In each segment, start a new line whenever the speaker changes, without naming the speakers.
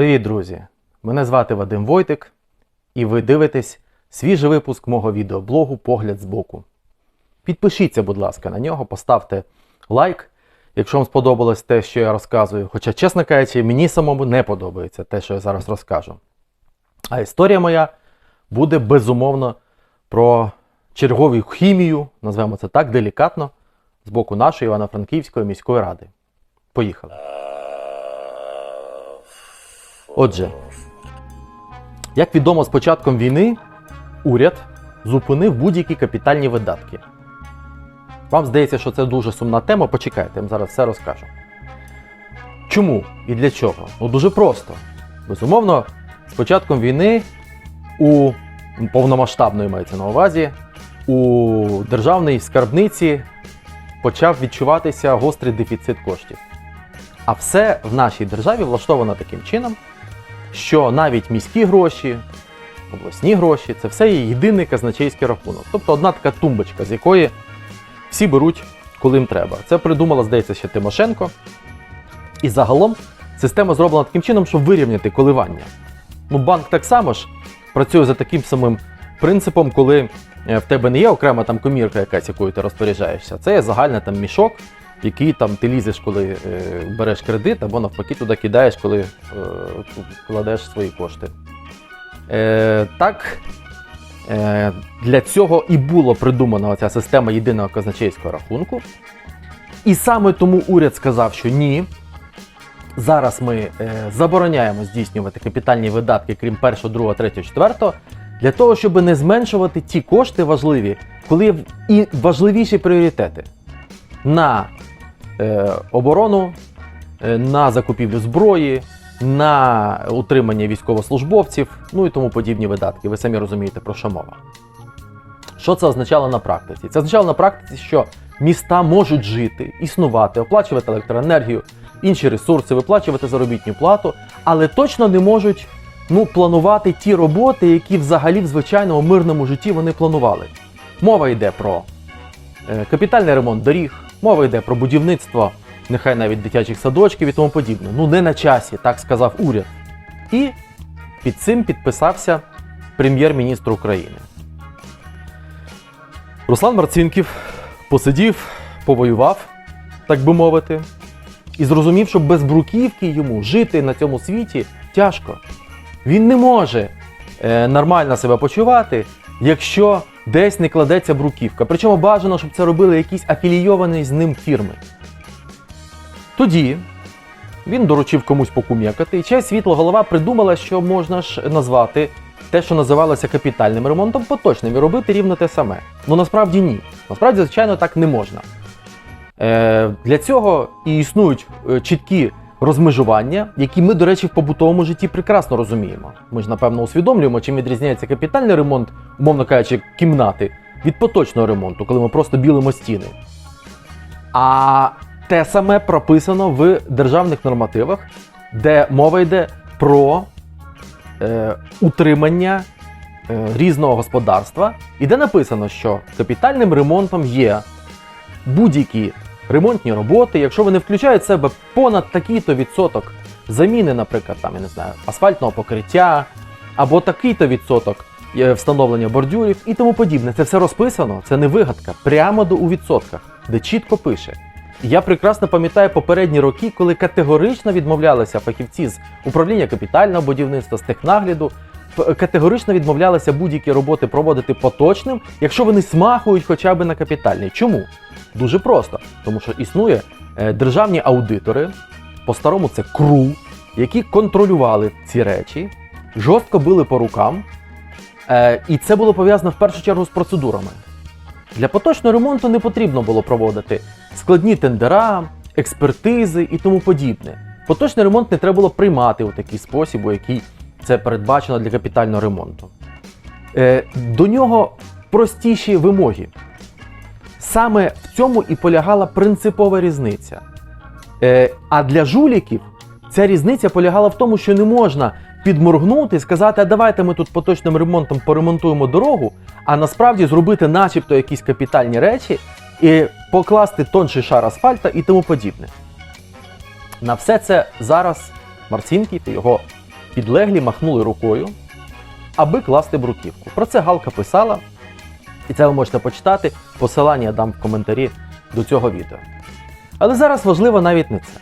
Привіт, друзі! Мене звати Вадим Войтик, і ви дивитесь свіжий випуск мого відеоблогу Погляд збоку. Підпишіться, будь ласка, на нього, поставте лайк, якщо вам сподобалось те, що я розказую. Хоча, чесно кажучи, мені самому не подобається те, що я зараз розкажу. А історія моя буде безумовно про чергову хімію, назвемо це так, делікатно, з боку нашої Івано-Франківської міської ради. Поїхали. Отже, як відомо, з початком війни уряд зупинив будь-які капітальні видатки. Вам здається, що це дуже сумна тема, почекайте, я вам зараз все розкажу. Чому і для чого? Ну дуже просто. Безумовно, з початком війни у повномасштабної мається на увазі, у державній скарбниці почав відчуватися гострий дефіцит коштів. А все в нашій державі влаштовано таким чином, що навіть міські гроші, обласні гроші це все є єдиний казначейський рахунок. Тобто одна така тумбочка, з якої всі беруть, коли їм треба. Це придумала, здається, ще Тимошенко. І загалом система зроблена таким чином, щоб вирівняти коливання. Ну, банк так само ж працює за таким самим принципом, коли е, в тебе не є окрема там комірка якась, якою ти розпоряджаєшся. Це є загальний там мішок, який там ти лізеш, коли е, береш кредит, або навпаки туди кидаєш, коли е, кладеш свої кошти. Е, так, для цього і було придумана ця система єдиного казначейського рахунку. І саме тому уряд сказав, що ні. Зараз ми забороняємо здійснювати капітальні видатки, крім 1, 2, 3, 4, для того, щоб не зменшувати ті кошти важливі, коли і важливіші пріоритети на оборону, е, на закупівлю зброї, на утримання військовослужбовців, ну і тому подібні видатки. Ви самі розумієте, про що мова. Що це означало на практиці? Це означало на практиці, що міста можуть жити, існувати, оплачувати електроенергію, інші ресурси, виплачувати заробітну плату, але точно не можуть ну, планувати ті роботи, які взагалі в звичайному мирному житті вони планували. Мова йде про е, капітальний ремонт доріг, мова йде про будівництво, нехай навіть дитячих садочків і тому подібне. Ну не на часі, так сказав уряд. І під цим підписався прем'єр-міністр України. Руслан Марцинків посидів, повоював, так би мовити, і зрозумів, що без бруківки йому жити на цьому світі тяжко. Він не може е, нормально себе почувати, якщо десь не кладеться бруківка. Причому бажано, щоб це робили якісь афілійовані з ним фірми. Тоді він доручив комусь покум'якати, і честь світло голова придумала, що можна ж назвати те, що називалося капітальним ремонтом, поточним і робити рівно те саме. Ну насправді ні. Насправді, звичайно, так не можна. Е, для цього і існують е, чіткі розмежування, які ми, до речі, в побутовому житті прекрасно розуміємо. Ми ж, напевно, усвідомлюємо, чим відрізняється капітальний ремонт, умовно кажучи, кімнати, від поточного ремонту, коли ми просто білимо стіни. А те саме прописано в державних нормативах, де мова йде про е, утримання е, різного господарства, і де написано, що капітальним ремонтом є будь-які ремонтні роботи, якщо вони включають в себе понад такий-то відсоток заміни, наприклад, там, я не знаю, асфальтного покриття, або такий-то відсоток е, встановлення бордюрів і тому подібне. Це все розписано, це не вигадка, прямо до у відсотках, де чітко пише. Я прекрасно пам'ятаю попередні роки, коли категорично відмовлялися фахівці з управління капітального будівництва, з технагляду, категорично відмовлялися будь-які роботи проводити поточним, якщо вони смахують хоча б на капітальний. Чому? Дуже просто, тому що існує е, державні аудитори, по-старому це КРУ, які контролювали ці речі, жорстко били по рукам, е, і це було пов'язано в першу чергу з процедурами. Для поточного ремонту не потрібно було проводити складні тендера, експертизи і тому подібне. Поточний ремонт не треба було приймати у такий спосіб, у який це передбачено для капітального ремонту. Е, до нього простіші вимоги. Саме в цьому і полягала принципова різниця. Е, а для жуліків ця різниця полягала в тому, що не можна підморгнути і сказати, а давайте ми тут поточним ремонтом поремонтуємо дорогу, а насправді зробити начебто якісь капітальні речі і покласти тонший шар асфальта і тому подібне. На все це зараз Марцінків і його підлеглі махнули рукою, аби класти бруківку. Про це Галка писала, і це ви можете почитати. Посилання я дам в коментарі до цього відео. Але зараз важливо навіть не це.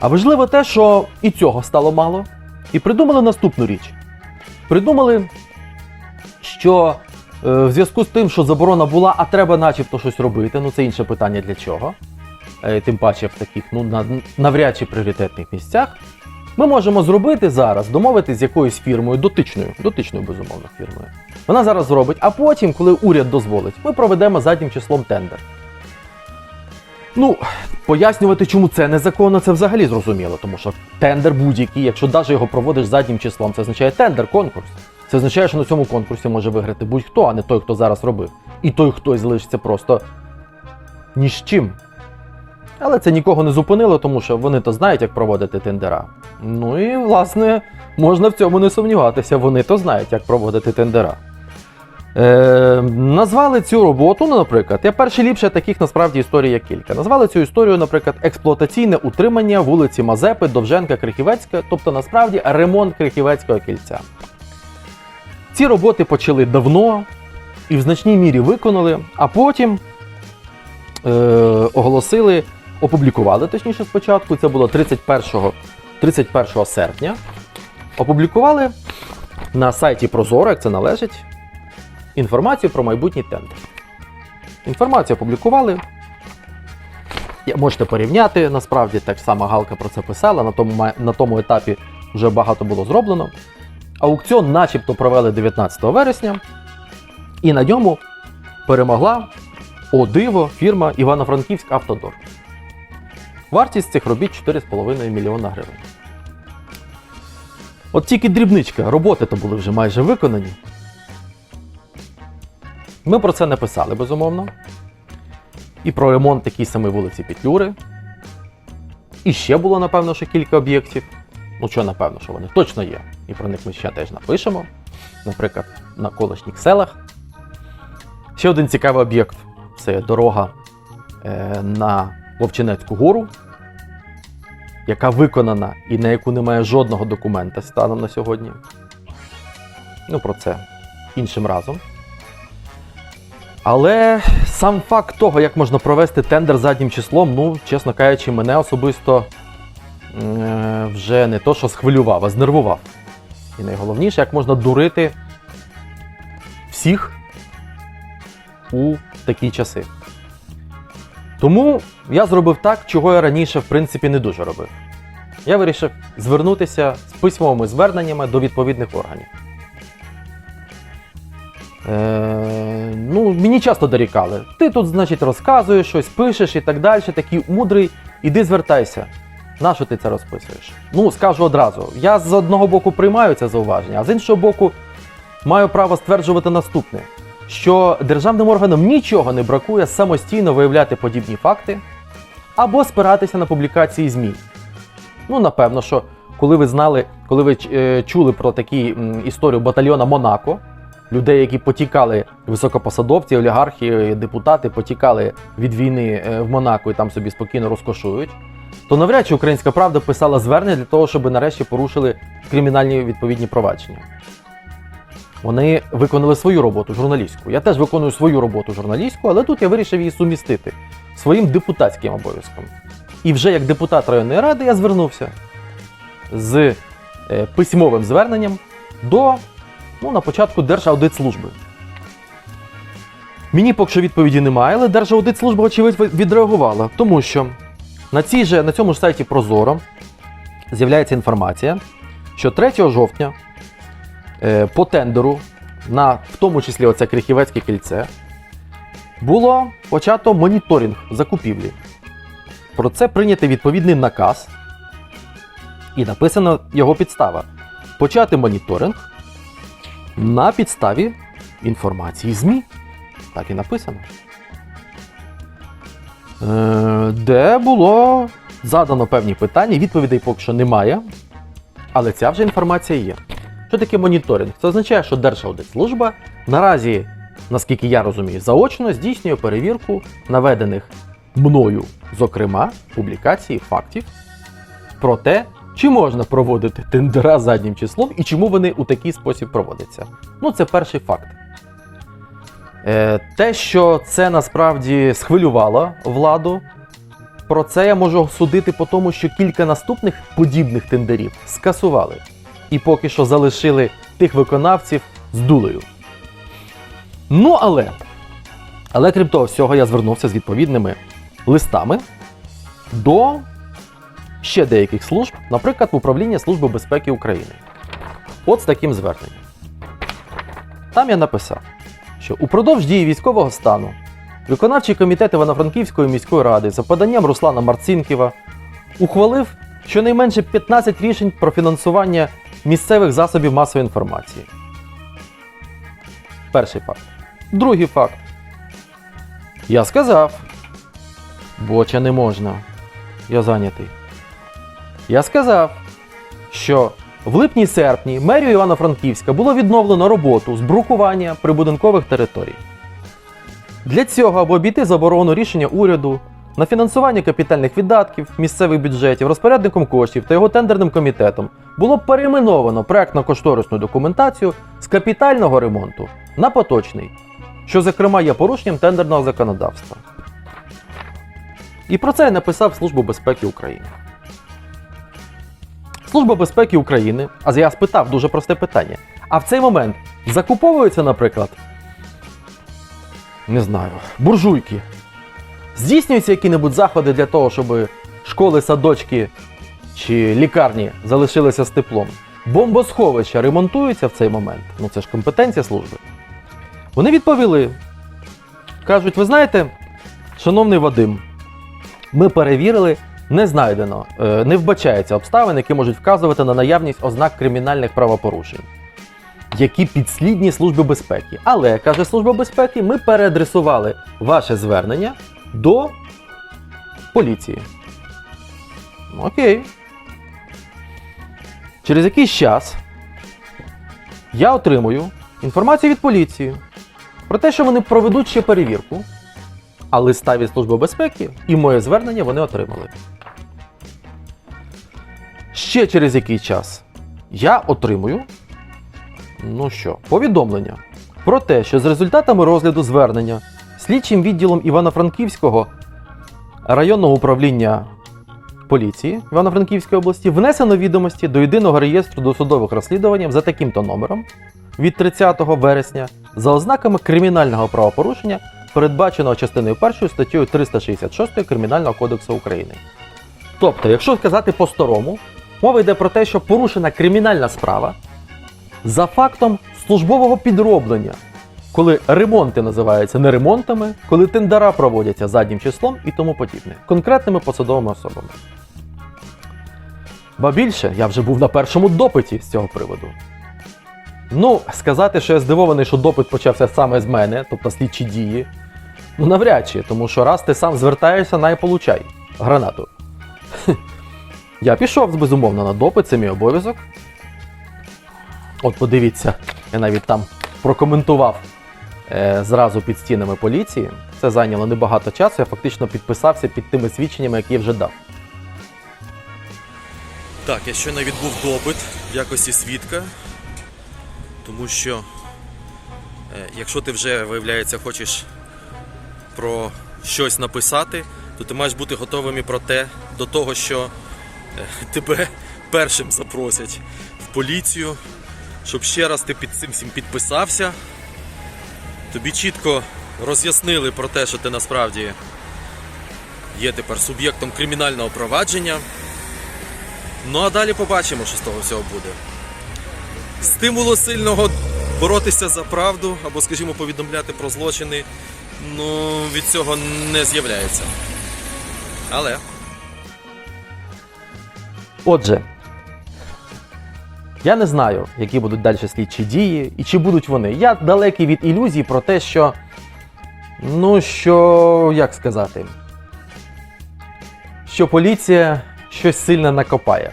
А важливо те, що і цього стало мало, і придумали наступну річ. Придумали, що е, в зв'язку з тим, що заборона була, а треба начебто щось робити, ну це інше питання для чого. Е, тим паче в таких ну, на- навряд чи пріоритетних місцях. Ми можемо зробити зараз, домовитись з якоюсь фірмою, дотичною, дотичною, безумовно, фірмою. Вона зараз зробить, а потім, коли уряд дозволить, ми проведемо заднім числом тендер. Ну, пояснювати, чому це незаконно, це взагалі зрозуміло, тому що тендер будь-який, якщо навіть його проводиш заднім числом, це означає тендер, конкурс. Це означає, що на цьому конкурсі може виграти будь-хто, а не той, хто зараз робив. І той хтось залишиться просто ні з чим. Але це нікого не зупинило, тому що вони то знають, як проводити тендера. Ну і, власне, можна в цьому не сумніватися, вони то знають, як проводити тендера. Е, назвали цю роботу, ну, наприклад, я перший ліпше таких насправді історій є кілька. Назвали цю історію, наприклад, експлуатаційне утримання вулиці Мазепи, Довженка, Крихівецька, тобто насправді ремонт Крихівецького кільця. Ці роботи почали давно і в значній мірі виконали, а потім е, оголосили, опублікували точніше спочатку, це було 31, 31 серпня. Опублікували на сайті Прозоро, як це належить, інформацію про майбутній тендер. Інформацію опублікували. Можете порівняти, насправді так само Галка про це писала. На тому, на тому етапі вже багато було зроблено. Аукціон начебто провели 19 вересня, і на ньому перемогла о диво фірма Івано-Франківськ Автодор. Вартість цих робіт 4,5 мільйона гривень. От тільки дрібничка, роботи то були вже майже виконані. Ми про це не писали, безумовно. І про ремонт такій самій вулиці Петлюри. І ще було, напевно, що кілька об'єктів. Ну, що, напевно, що вони точно є. І про них ми ще теж напишемо. Наприклад, на колишніх селах. Ще один цікавий об'єкт це дорога е, на Вовчинецьку гору, яка виконана і на яку немає жодного документа станом на сьогодні. Ну, про це іншим разом. Але сам факт того, як можна провести тендер заднім числом, ну, чесно кажучи, мене особисто е, вже не то, що схвилював, а знервував. І найголовніше, як можна дурити всіх у такі часи. Тому я зробив так, чого я раніше, в принципі, не дуже робив. Я вирішив звернутися з письмовими зверненнями до відповідних органів. Е, ну, мені часто дорікали. Ти тут, значить, розказуєш щось, пишеш і так далі, такий мудрий, іди звертайся. Нащо ти це розписуєш? Ну, скажу одразу. Я з одного боку приймаю це зауваження, а з іншого боку, маю право стверджувати наступне: що державним органам нічого не бракує самостійно виявляти подібні факти або спиратися на публікації ЗМІ. Ну, напевно, що коли ви знали, коли ви е, чули про такі історію батальйона Монако, людей, які потікали, високопосадовці, олігархи, депутати потікали від війни е, в Монако і там собі спокійно розкошують, то навряд чи українська правда писала звернення для того, щоб нарешті порушили кримінальні відповідні провадження. Вони виконали свою роботу журналістську. Я теж виконую свою роботу журналістську, але тут я вирішив її сумістити своїм депутатським обов'язком. І вже як депутат районної ради я звернувся з е, письмовим зверненням до ну, на початку Держаудитслужби. Мені поки що відповіді немає, але Держаудитслужба, очевидь, відреагувала, тому що на, цій же, на цьому ж сайті Прозоро з'являється інформація, що 3 жовтня по тендеру, на, в тому числі оце Крихівецьке кільце, було почато моніторинг закупівлі. Про це прийнятий відповідний наказ, і написана його підстава. Почати моніторинг на підставі інформації ЗМІ. Так і написано. Е, де було задано певні питання, відповідей поки що немає. Але ця вже інформація є. Що таке моніторинг? Це означає, що Держаудитслужба наразі, наскільки я розумію, заочно здійснює перевірку наведених мною, зокрема, публікацій фактів про те, чи можна проводити тендера заднім числом і чому вони у такий спосіб проводяться? Ну, це перший факт. Е, те, що це насправді схвилювало владу, про це я можу судити по тому, що кілька наступних подібних тендерів скасували. І поки що залишили тих виконавців з дулею. Ну, але, але крім того всього, я звернувся з відповідними листами до ще деяких служб, наприклад, в управління Служби безпеки України. От з таким зверненням. Там я написав, що упродовж дії військового стану виконавчий комітет Івано-Франківської міської ради за поданням Руслана Марцинківа ухвалив щонайменше 15 рішень про фінансування місцевих засобів масової інформації. Перший факт. Другий факт. Я сказав. Боча не можна. Я зайнятий. Я сказав, що в липні-серпні мерію Івано-Франківська було відновлено роботу з брукування прибудинкових територій. Для цього, аби обійти заборону рішення уряду на фінансування капітальних видатків місцевих бюджетів розпорядником коштів та його тендерним комітетом було перейменовано проектно-кошторисну документацію з капітального ремонту на поточний, що, зокрема, є порушенням тендерного законодавства. І про це я написав Службу безпеки України. Служба безпеки України, а я спитав дуже просте питання: а в цей момент закуповуються, наприклад, не знаю, буржуйки. Здійснюються які-небудь заходи для того, щоб школи, садочки чи лікарні залишилися з теплом. Бомбосховища ремонтуються в цей момент. Ну це ж компетенція служби. Вони відповіли. Кажуть, ви знаєте, шановний Вадим, ми перевірили, не знайдено, е, не вбачається обставин, які можуть вказувати на наявність ознак кримінальних правопорушень, які підслідні Служби безпеки. Але, каже Служба безпеки, ми переадресували ваше звернення до поліції. Ну, Окей. Через якийсь час я отримую інформацію від поліції про те, що вони проведуть ще перевірку, а листа від Служби безпеки і моє звернення вони отримали. Ще через який час я отримую ну що, повідомлення про те, що з результатами розгляду звернення слідчим відділом Івано-Франківського районного управління поліції Івано-Франківської області внесено відомості до єдиного реєстру досудових розслідувань за таким-то номером від 30 вересня за ознаками кримінального правопорушення, передбаченого частиною 1 статтею 366 Кримінального кодексу України. Тобто, якщо сказати по-старому, мова йде про те, що порушена кримінальна справа за фактом службового підроблення, коли ремонти називаються не ремонтами, коли тендера проводяться заднім числом і тому подібне, конкретними посадовими особами. Ба більше, я вже був на першому допиті з цього приводу. Ну, сказати, що я здивований, що допит почався саме з мене, тобто слідчі дії. Ну, навряд чи, тому що раз ти сам звертаєшся, най получай гранату. Я пішов безумовно на допит, це мій обов'язок. От подивіться, я навіть там прокоментував зразу під стінами поліції. Це зайняло небагато часу, я фактично підписався під тими свідченнями, які я вже дав.
Так, я щойно відбув допит в якості свідка, тому що е, якщо ти вже, виявляється, хочеш про щось написати, то ти маєш бути готовим і про те, до того, що е, тебе першим запросять в поліцію, щоб ще раз ти під цим всім підписався. Тобі чітко роз'яснили про те, що ти насправді є тепер суб'єктом кримінального провадження. Ну а далі побачимо, що з того всього буде. Стимулу сильного боротися за правду або, скажімо, повідомляти про злочини, ну, від цього не з'являється. Але
Отже, я не знаю, які будуть далі слідчі дії і чи будуть вони. Я далекий від ілюзій про те, що. Ну, що, як сказати, що поліція щось сильно накопає.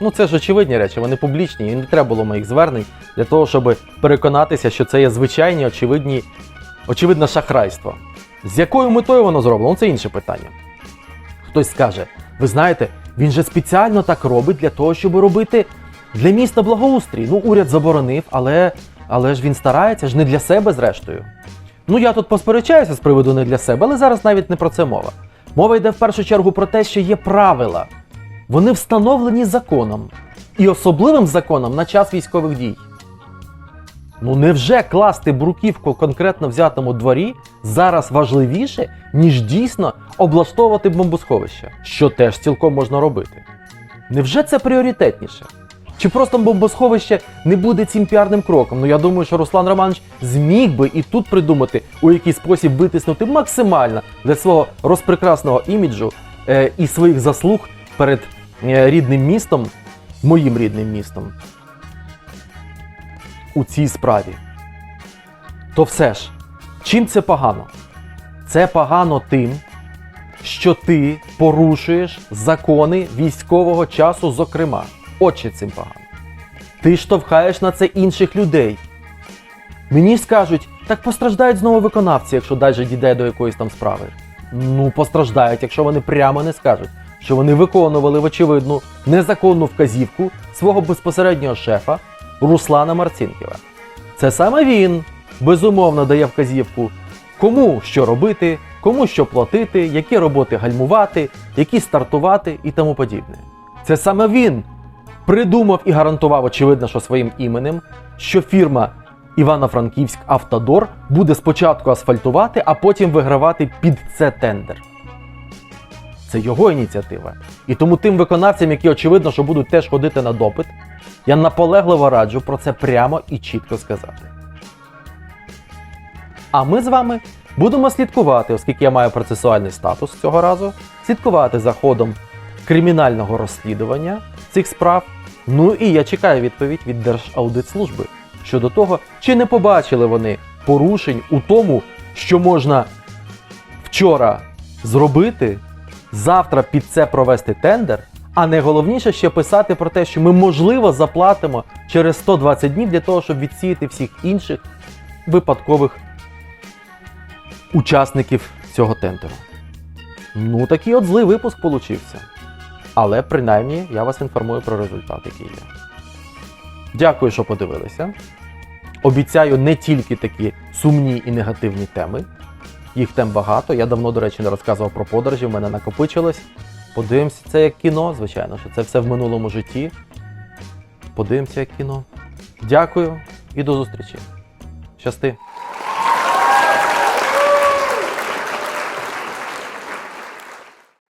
Ну, це ж очевидні речі, вони публічні, і не треба було моїх звернень для того, щоб переконатися, що це є звичайні, очевидні, очевидне шахрайство. З якою метою воно зроблено, ну, це інше питання. Хтось скаже: ви знаєте, Він же спеціально так робить для того, щоб робити для міста благоустрій. Ну, уряд заборонив, але, але ж він старається ж не для себе, зрештою. Ну, я тут посперечаюся з приводу не для себе, але зараз навіть не про це мова. Мова йде в першу чергу про те, що є правила. Вони встановлені законом і особливим законом на час військових дій. Ну невже класти бруківку конкретно взятому дворі зараз важливіше, ніж дійсно облаштовувати бомбосховище, що теж цілком можна робити? Невже це пріоритетніше? Чи просто бомбосховище не буде цим піарним кроком? Ну я думаю, що Руслан Романович зміг би і тут придумати, у який спосіб витиснути максимально для свого розпрекрасного іміджу е, і своїх заслуг перед е, рідним містом, моїм рідним містом, у цій справі. То все ж, чим це погано? Це погано тим, що ти порушуєш закони військового часу, зокрема. Що цим погано. Ти штовхаєш на це інших людей. Мені скажуть, так постраждають знову виконавці, якщо далі дійде до якоїсь там справи. Ну, постраждають, якщо вони прямо не скажуть, що вони виконували, очевидну, незаконну вказівку свого безпосереднього шефа Руслана Марцінківа. Це саме він безумовно дає вказівку, кому що робити, кому що платити, які роботи гальмувати, які стартувати і тому подібне. Це саме він придумав і гарантував, очевидно, що своїм іменем, що фірма Івано-Франківськ Автодор буде спочатку асфальтувати, а потім вигравати під це тендер. Це його ініціатива. І тому тим виконавцям, які очевидно, що будуть теж ходити на допит, я наполегливо раджу про це прямо і чітко сказати. А ми з вами будемо слідкувати, оскільки я маю процесуальний статус цього разу, слідкувати за ходом кримінального розслідування цих справ. Ну і я чекаю відповідь від Держаудитслужби щодо того, чи не побачили вони порушень у тому, що можна вчора зробити, завтра під це провести тендер, а найголовніше ще писати про те, що ми можливо заплатимо через 120 днів для того, щоб відсіяти всіх інших випадкових учасників цього тендеру. Ну, такий от злий випуск получився. Але принаймні я вас інформую про результат, який є. Дякую, що подивилися. Обіцяю не тільки такі сумні і негативні теми. Їх тем багато. Я давно, до речі, не розказував про подорожі, в мене накопичилось. Подивимося це як кіно, звичайно, що це все в минулому житті. Подивимося як кіно. Дякую і до зустрічі. Щасти!